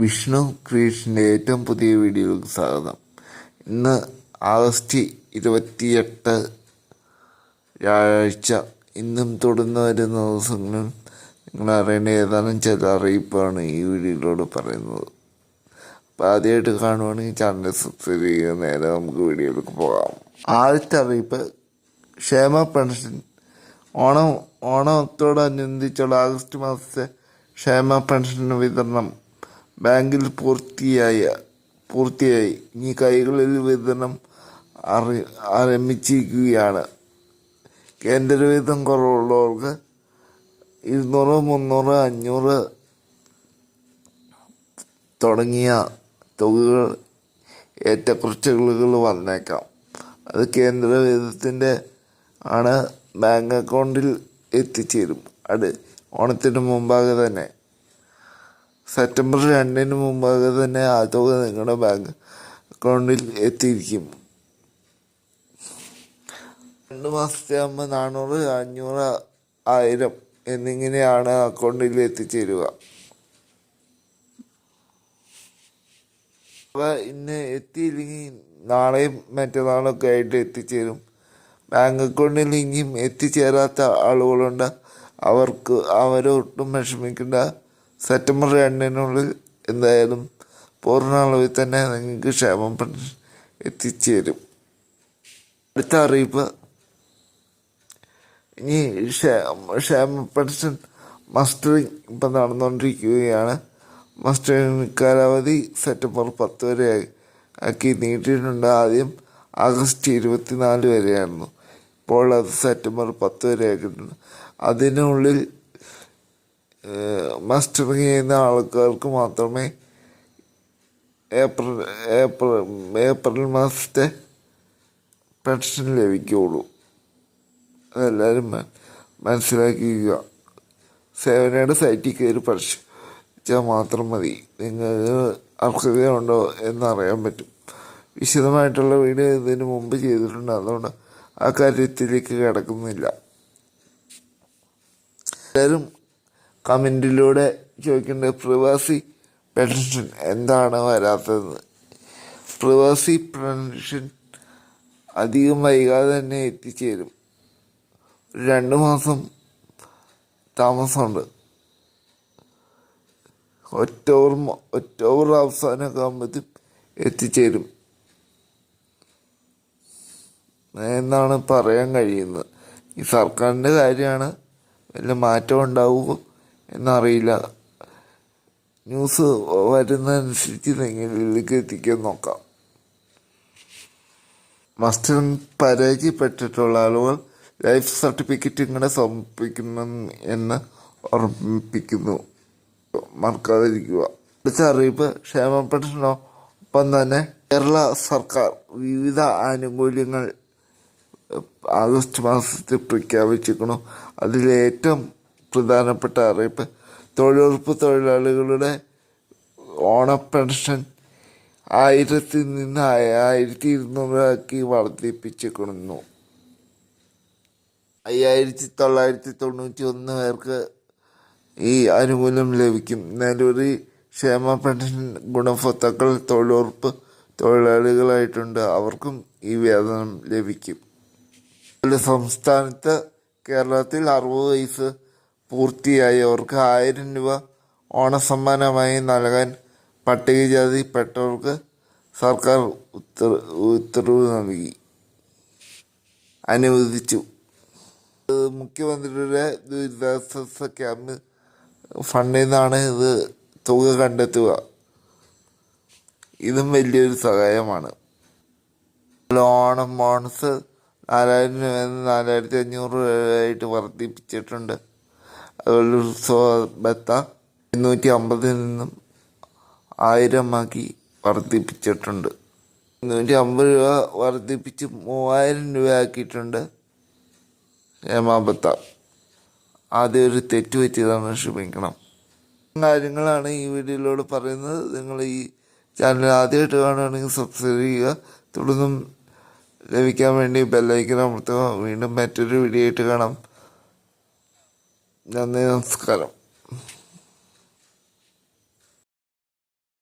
വിഷ്ണു ക്രിയേഷന്റെ ഏറ്റവും പുതിയ വീഡിയോയിലേക്ക് സ്വാഗതം. ഇന്ന് ആഗസ്റ്റ് ഇരുപത്തിയെട്ട് വ്യാഴാഴ്ച. ഇന്നും തുടർന്ന് വരുന്ന ദിവസങ്ങളിൽ നിങ്ങൾ അറിയേണ്ട ഏതാനും ചില അറിയിപ്പാണ് ഈ വീഡിയോയിലൂടെ പറയുന്നത്. അപ്പോൾ ആദ്യമായിട്ട് കാണുവാണെങ്കിൽ ചാനൽ സബ്സ്ക്രൈബ് ചെയ്യുക. നേരെ നമുക്ക് വീഡിയോയിലേക്ക് പോകാം. ആദ്യത്തെ അറിയിപ്പ് ക്ഷേമ പെൻഷൻ. ഓണം ഓണത്തോടനുബന്ധിച്ചുള്ള ആഗസ്റ്റ് മാസത്തെ ക്ഷേമ പെൻഷൻ വിതരണം. ബാങ്കിൽ പൂർത്തിയായ പൂർത്തിയായി ഇനി കൈകളിൽ വിതരണം അറി ആരംഭിച്ചിരിക്കുകയാണ്. കേന്ദ്രവിധം കുറവുള്ളവർക്ക് ഇരുന്നൂറ് മുന്നൂറ് അഞ്ഞൂറ് തുടങ്ങിയ തുകകൾ ഏറ്റക്കുറച്ചിലുകൾ വന്നേക്കാം. അത് കേന്ദ്രവിധത്തിന്റെ ആണ് ബാങ്ക് അക്കൗണ്ടിൽ എത്തിച്ചേരും. അത് ഓണത്തിന് മുമ്പാകെ തന്നെ. സെപ്റ്റംബർ രണ്ടിന് മുമ്പാകെ തന്നെ ആ തുക നിങ്ങളുടെ ബാങ്ക് അക്കൗണ്ടിൽ എത്തിയിരിക്കും. രണ്ട് മാസത്തെ ആകുമ്പോൾ നാനൂറ് അഞ്ഞൂറ് ആയിരം എന്നിങ്ങനെയാണ് അക്കൗണ്ടിൽ എത്തിച്ചേരുക. ഇന്ന് എത്തിയില്ലെങ്കിൽ നാളെയും മറ്റന്നാളൊക്കെ ആയിട്ട് എത്തിച്ചേരും. ബാങ്ക് അക്കൗണ്ടിൽ ഇനിയും എത്തിച്ചേരാത്ത ആളുകളുണ്ട്. അവർക്ക് അവരൊട്ടും വിഷമിക്കേണ്ട. സെപ്റ്റംബർ രണ്ടിനുള്ളിൽ എന്തായാലും പൂർണ അളവിൽ തന്നെ നിങ്ങൾക്ക് ക്ഷേമ പെൻഷൻ എത്തിച്ചേരും. അടുത്ത അറിയിപ്പ്. ഇനി ക്ഷേമ പെൻഷൻ മസ്റ്ററിങ് ഇപ്പം നടന്നുകൊണ്ടിരിക്കുകയാണ്. മസ്റ്ററിങ് കാലാവധി സെപ്റ്റംബർ പത്ത് വരെ ആക്കി നീട്ടിയിട്ടുണ്ട്. ആദ്യം ആഗസ്റ്റ് ഇരുപത്തിനാല് വരെയായിരുന്നു. ഇപ്പോൾ അത് സെപ്റ്റംബർ പത്ത് വരെ ആക്കിയിട്ടുണ്ട്. അതിനുള്ളിൽ മസ്റ്ററിങ് ചെയ്യുന്ന ആൾക്കാർക്ക് മാത്രമേ ഏപ്രിൽ ഏപ്രിൽ ഏപ്രിൽ മാസത്തെ പെൻഷൻ ലഭിക്കുകയുള്ളൂ. അതെല്ലാവരും മനസ്സിലാക്കുക സേവനയുടെ സൈറ്റിൽ കയറി പരിശോധിച്ചാൽ മാത്രം മതി. നിങ്ങൾക്ക് അർഹതയുണ്ടോ എന്നറിയാൻ പറ്റും. വിശദമായിട്ടുള്ള വീഡിയോ ഇതിനു മുമ്പ് ചെയ്തിട്ടുണ്ട്. അതുകൊണ്ട് ആ കാര്യത്തിലേക്ക് കിടക്കുന്നില്ല. എല്ലാവരും കമന്റിലൂടെ ചോദിക്കേണ്ടത് പ്രവാസി പെൻഷൻ എന്താണ് വരാത്തത്? പ്രവാസി പെൻഷൻ അധികം വൈകാതെ തന്നെ എത്തിച്ചേരും. രണ്ട് മാസം താമസമുണ്ട്. ഒക്ടോബർ ഒക്ടോബർ അവസാനമൊക്കെ ആകുമ്പോഴത്തേക്കും എത്തിച്ചേരും. എന്നാണ് പറയാൻ കഴിയുന്നത്. ഈ സർക്കാരിന്റെ കാര്യമാണ് വല്ല മാറ്റം ഉണ്ടാവുമോ? എന്നറിയില്ല. ന്യൂസ് വരുന്നതനുസരിച്ച് നിങ്ങളിലേക്ക് എത്തിക്കാൻ നോക്കാം. മസ്റ്ററിംഗ് പരാജയപ്പെട്ടിട്ടുള്ള ആളുകൾ ലൈഫ് സർട്ടിഫിക്കറ്റ് ഇങ്ങനെ സമർപ്പിക്കണം എന്ന് ഓർമ്മിപ്പിക്കുന്നു മറക്കാതിരിക്കുക. അടുത്ത അറിയിപ്പ് ക്ഷേമ തന്നെ കേരള സർക്കാർ വിവിധ ആനുകൂല്യങ്ങൾ ആഗസ്റ്റ് മാസത്തിൽ പ്രഖ്യാപിച്ചിരിക്കുന്നു. അതിൽ ഏറ്റവും പ്രധാനപ്പെട്ട അറിയിപ്പ്. തൊഴിലുറപ്പ് തൊഴിലാളികളുടെ ഓണ പെൻഷൻ ആയിരത്തിൽ നിന്ന് ആയിരത്തി ഇരുന്നൂറാക്കി വർദ്ധിപ്പിച്ചിരിക്കുന്നു. അയ്യായിരത്തി തൊള്ളായിരത്തി തൊണ്ണൂറ്റി ഒന്ന് പേർക്ക് ഈ ആനുകൂല്യം ലഭിക്കും. നിലവിൽ ക്ഷേമ പെൻഷൻ ഗുണഭോക്താക്കൾ തൊഴിലുറപ്പ് തൊഴിലാളികളായിട്ടുണ്ട്. അവർക്കും ഈ വേതനം ലഭിക്കും. സംസ്ഥാനത്ത് കേരളത്തിൽ അറുപത് വയസ്സ് പൂർത്തിയായവർക്ക് ആയിരം രൂപ ഓണസമ്മാനമായി നൽകാൻ പട്ടികജാതിപ്പെട്ടവർക്ക് സർക്കാർ ഉത്തരവ് ഉത്തരവ് നൽകി. അനുവദിച്ചു. മുഖ്യമന്ത്രിയുടെ ദുരിതാശ്വാസ ക്യാമ്പ് ഫണ്ടിൽ നിന്നാണ് ഇത് തുക കണ്ടെത്തുക. ഇതും വലിയൊരു സഹായമാണ്. ഓണം ബോണസ് നാലായിരം രൂപ നാലായിരത്തി അഞ്ഞൂറ് രൂപയായിട്ട് വർദ്ധിപ്പിച്ചിട്ടുണ്ട്. അതുപോലെ എണ്ണൂറ്റി അമ്പതിൽ നിന്നും ആയിരമാക്കി വർദ്ധിപ്പിച്ചിട്ടുണ്ട്. ഇരുന്നൂറ്റി അമ്പത് രൂപ വർദ്ധിപ്പിച്ച് മൂവായിരം രൂപ ആക്കിയിട്ടുണ്ട് ഹേമാബത്ത. ആദ്യം ഒരു തെറ്റ് പറ്റിയതാണ് ക്ഷമിക്കണം. കാര്യങ്ങളാണ് ഈ വീഡിയോയിലൂടെ പറയുന്നത്. നിങ്ങൾ ഈ ചാനൽ ആദ്യമായിട്ട് കാണുകയാണെങ്കിൽ സബ്സ്ക്രൈബ് ചെയ്യുക. തുടർന്നും ലഭിക്കാൻ വേണ്ടി ബെല്ലൈക്കൻ അമർത്തുക. വീണ്ടും മറ്റൊരു വീഡിയോ ആയിട്ട് കാണാം. 残念な疲れ。